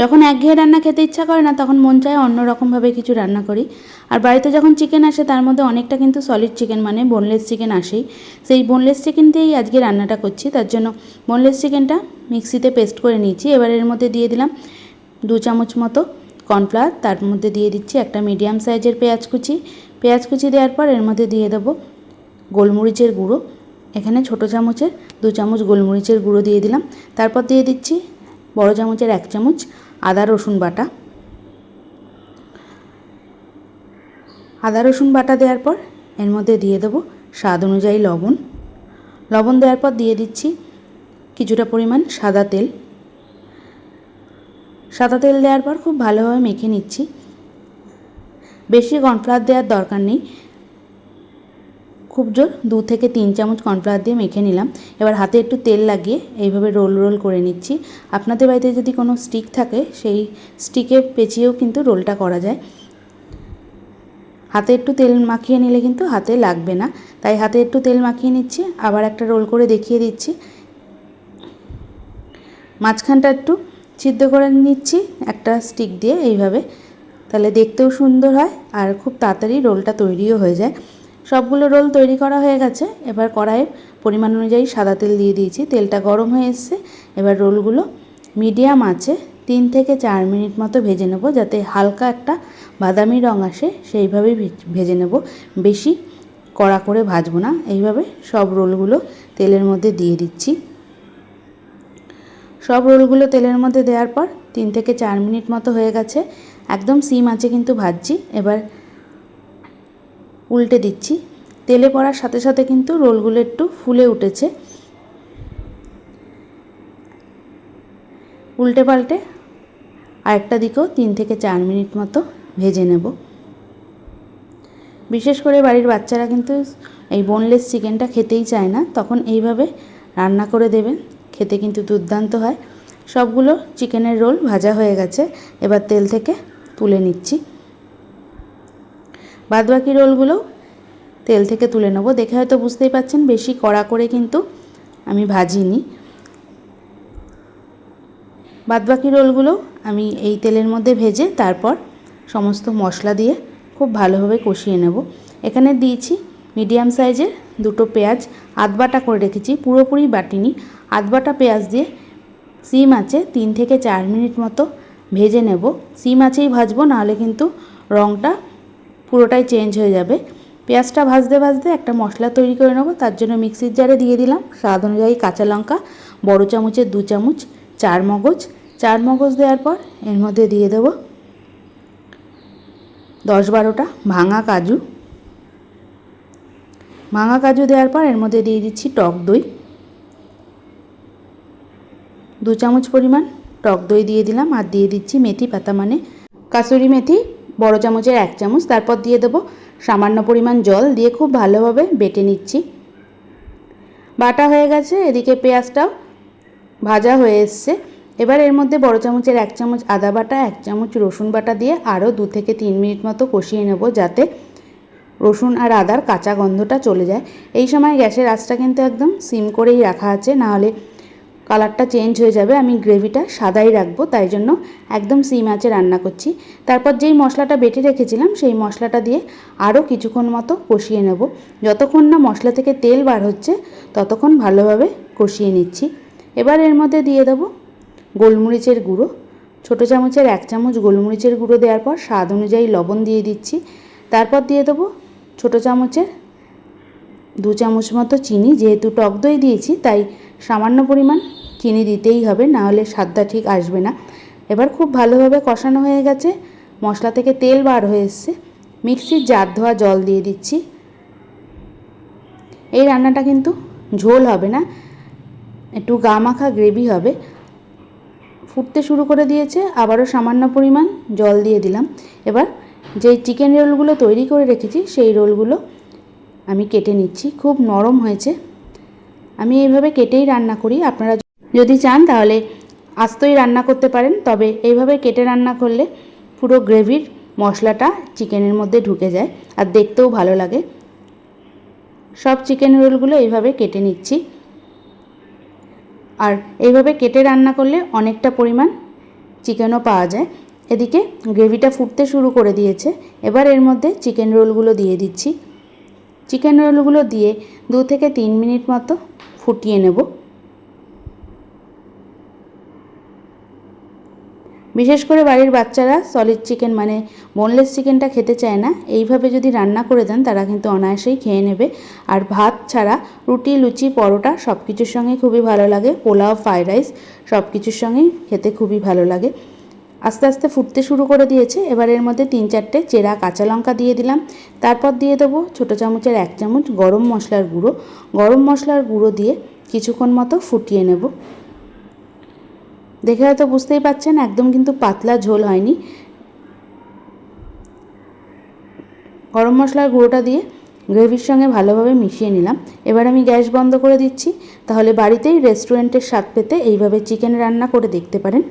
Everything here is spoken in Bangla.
যখন একঘেয়ে রান্না খেতে ইচ্ছা করে না, তখন মন চায় অন্য রকমভাবে কিছু রান্না করি। আর বাড়িতে যখন চিকেন আসে, তার মধ্যে অনেকটা কিন্তু সলিড চিকেন মানে বোনলেস চিকেন আসেই। সেই বোনলেস চিকেন দিয়েই আজকে রান্নাটা করছি। তার জন্য বোনলেস চিকেনটা মিক্সিতে পেস্ট করে নিয়েছি। এবার এর মধ্যে দিয়ে দিলাম দু চামচ মতো কর্নফ্লাওয়ার তার মধ্যে দিয়ে দিচ্ছি একটা মিডিয়াম সাইজের পেঁয়াজ কুচি। পেঁয়াজ কুচি দেওয়ার পর এর মধ্যে দিয়ে দেবো গোলমরিচের গুঁড়ো। এখানে ছোটো চামচের দু চামচ গোলমরিচের গুঁড়ো দিয়ে দিলাম। তারপর দিয়ে দিচ্ছি বড় চামচের এক চামচ আদা, রসুন বাটা। আদা, রসুন বাটা দেওয়ার পর এর মধ্যে দিয়ে দেবো স্বাদ অনুযায়ী লবণ। লবণ দেওয়ার পর দিয়ে দিচ্ছি কিছুটা পরিমাণ সাদা তেল। সাদা তেল দেওয়ার পর খুব ভালোভাবে মেখে নিচ্ছি। বেশি কর্নফ্লাওয়ার দেওয়ার দরকার নেই। খুব জোর দু থেকে তিন চামচ কর্নফ্লাওয়ার দিয়ে মেখে নিলাম। এবার হাতে একটু তেল লাগিয়ে এইভাবে রোল রোল করে নিচ্ছি। আপনাদের বাড়িতে যদি কোনো স্টিক থাকে, সেই স্টিকে পেঁচিয়েও কিন্তু রোলটা করা যায়। হাতে একটু তেল মাখিয়ে নিলে কিন্তু হাতে লাগবে না। তাই হাতে একটু তেল মাখিয়ে নিচ্ছি, আবার একটা রোল করে দেখিয়ে দিচ্ছি। মাঝখানটা একটু সিদ্ধ করে নিচ্ছি একটা স্টিক দিয়ে এইভাবে। তাহলে দেখতেও সুন্দর হয় আর খুব তাড়াতাড়ি রোলটা তৈরিও হয়ে যায়। সবগুলো রোল তৈরি করা হয়ে গেছে। এবার কড়াইয়ে পরিমাণ অনুযায়ী সাদা তেল দিয়ে দিয়েছি। তেলটা গরম হয়ে এসছে। এবার রোলগুলো মিডিয়াম আছে তিন থেকে চার মিনিট মতো ভেজে নেব যাতে হালকা একটা বাদামি রং আসে, সেইভাবেই ভেজে নেব। বেশি কড়া করে ভাজবো না। এইভাবে সব রোলগুলো তেলের মধ্যে দিয়ে দিচ্ছি। সব রোলগুলো তেলের মধ্যে দেওয়ার পর তিন থেকে চার মিনিট মতো হয়ে গেছে। একদম সিম আছে কিন্তু ভাজছি। এবার উল্টে দিচ্ছি। তেলে পড়ার সাথে সাথে কিন্তু রোলগুলো একটু ফুলে উঠেছে। উল্টে পাল্টে আরেকটা দিকেও তিন থেকে চার মিনিট মতো ভেজে নেব। বিশেষ করে বাড়ির বাচ্চারা কিন্তু এই বোনলেস চিকেনটা খেতেই চায় না। তখন এইভাবে রান্না করে দেবেন। খেতে কিন্তু দুর্দান্ত হয়। সবগুলো চিকেনের রোল ভাজা হয়ে গেছে। এবার তেল থেকে তুলে নিচ্ছি। বাদবাকি রোলগুলো তেল থেকে তুলে নেব। দেখে হয়তো বুঝতেই পাচ্ছেন, বেশি কড়া করে কিন্তু আমি ভাজিনি। বাদবাকি রোলগুলো আমি এই তেলের মধ্যে ভেজে তারপর সমস্ত মশলা দিয়ে খুব ভালোভাবে কষিয়ে নেব। এখানে দিয়েছি মিডিয়াম সাইজের দুটো পেঁয়াজ আধবাটা করে রেখেছি, পুরোপুরি বাটিনি। আধবাটা পেঁয়াজ দিয়ে সিম আছে, তিন থেকে চার মিনিট মতো ভেজে নেব। সিম আছেই ভাজবো, নাহলে কিন্তু রঙটা পুরোটাই চেঞ্জ হয়ে যাবে। পেঁয়াজটা ভাজতে ভাজতে একটা মশলা তৈরি করে নেব, তার জন্য মিক্সির জারে দিয়ে দিলাম। স্বাদ অনুযায়ী কাঁচা লঙ্কা, বড়ো চামচের দু চামচ, চার মগজ। চার মগজ দেওয়ার পর এর মধ্যে দিয়ে দেব দশ বারোটা ভাঙা কাজু। ভাঙা কাজু দেওয়ার পর এর মধ্যে দিয়ে দিচ্ছি টক দই। দু চামচ পরিমাণ টক দই দিয়ে দিলাম আর দিয়ে দিচ্ছি মেথি পাতা মানে কাসুরি মেথি। বড় চামচের এক চামচ তারপর দিয়ে দেবো সামান্য পরিমাণ জল দিয়ে খুব ভালোভাবে বেটে নিচ্ছি। বাটা হয়ে গেছে, এদিকে পেঁয়াজটাও ভাজা হয়ে এসছে। এবার এর মধ্যে বড় চামচের এক চামচ আদা বাটা, এক চামচ রসুন বাটা দিয়ে আরও দু থেকে তিন মিনিট মতো কষিয়ে নেব যাতে রসুন আর আদার কাঁচা গন্ধটা চলে যায়। এই সময় গ্যাসের আঁচটা কিন্তু একদম সিম করেই রাখা আছে, নাহলে কালারটা চেঞ্জ হয়ে যাবে, আমি গ্রেভিটা সাদাই রাখব, তাই জন্য একদম সিম আঁচে রান্না করছি। তারপর যেই মশলাটা বেটে রেখেছিলাম, সেই মশলাটা দিয়ে আরও কিছুক্ষণ মতো কষিয়ে নেব। যতক্ষণ না মশলা থেকে তেল বার হচ্ছে, ততক্ষণ ভালোভাবে কষিয়ে নিচ্ছি। এবার এর মধ্যে দিয়ে দেবো গোলমরিচের গুঁড়ো। ছোটো চামচের এক চামচ গোলমরিচের গুঁড়ো দেওয়ার পর স্বাদ অনুযায়ী লবণ দিয়ে দিচ্ছি। তারপর দিয়ে দেবো ছোটো চামচের দু চামচ মতো চিনি, যেহেতু টক দই দিয়েছি, তাই সামান্য পরিমাণ চিনি দিতেই হবে, না হলে স্বাদটা ঠিক আসবে না। এবার খুব ভালোভাবে কষানো হয়ে গেছে। মশলা থেকে তেল বার হয়ে এসছে। মিক্সির জার ধোয়া জল দিয়ে দিচ্ছি। এই রান্নাটা কিন্তু ঝোল হবে না, একটু গা মাখা গ্রেভি হবে। ফুটতে শুরু করে দিয়েছে, আবারও সামান্য পরিমাণ জল দিয়ে দিলাম। এবার যেই চিকেন রোলগুলো তৈরি করে রেখেছি, সেই রোলগুলো আমি কেটে নিচ্ছি। খুব নরম হয়েছে। আমি এইভাবে কেটেই রান্না করি। আপনারা যদি চান তাহলে আস্তই রান্না করতে পারেন, তবে এইভাবে কেটে রান্না করলে পুরো গ্রেভির মশলাটা চিকেনের মধ্যে ঢুকে যায় আর দেখতেও ভালো লাগে। সব চিকেন রোলগুলো এইভাবে কেটে নিচ্ছি। আর এইভাবে কেটে রান্না করলে অনেকটা পরিমাণ চিকেনও পাওয়া যায়। এদিকে গ্রেভিটা ফুটতে শুরু করে দিয়েছে, এবার এর মধ্যে চিকেন রোলগুলো দিয়ে দিচ্ছি। চিকেন রোলগুলো দিয়ে দু থেকে তিন মিনিট মতো ফুটিয়ে নেব। বিশেষ করে বাড়ির বাচ্চারা সলিড চিকেন মানে বোনলেস চিকেনটা খেতে চায় না, এইভাবে যদি রান্না করে দেন তারা কিন্তু অনায়াসেই খেয়ে নেবে। আর ভাত ছাড়া রুটি, লুচি, পরোটা সব কিছুর সঙ্গেই খুবই ভালো লাগে। পোলাও ফ্রাইড রাইস সব কিছুর সঙ্গেই খেতে খুবই ভালো লাগে। আস্তে আস্তে ফুটতে শুরু করে দিয়েছে। এবার এর মধ্যে তিন চারটে চেরা কাঁচা লঙ্কা দিয়ে দিলাম। তারপর দিয়ে দেবো ছোটো চামচের এক চামচ গরম মশলার গুঁড়ো। গরম মশলার গুঁড়ো দিয়ে কিছুক্ষণ মতো ফুটিয়ে নেব। দেখে হয়তো বুঝতেই পাচ্ছেন, একদম কিন্তু পাতলা ঝোল হয়নি। গরম মশলার গুঁড়োটা দিয়ে গ্রেভির সঙ্গে ভালোভাবে মিশিয়ে নিলাম। এবার আমি গ্যাস বন্ধ করে দিচ্ছি। তাহলে বাড়িতেই রেস্টুরেন্টের স্বাদ পেতে এইভাবে চিকেন রান্না করে দেখতে পারেন।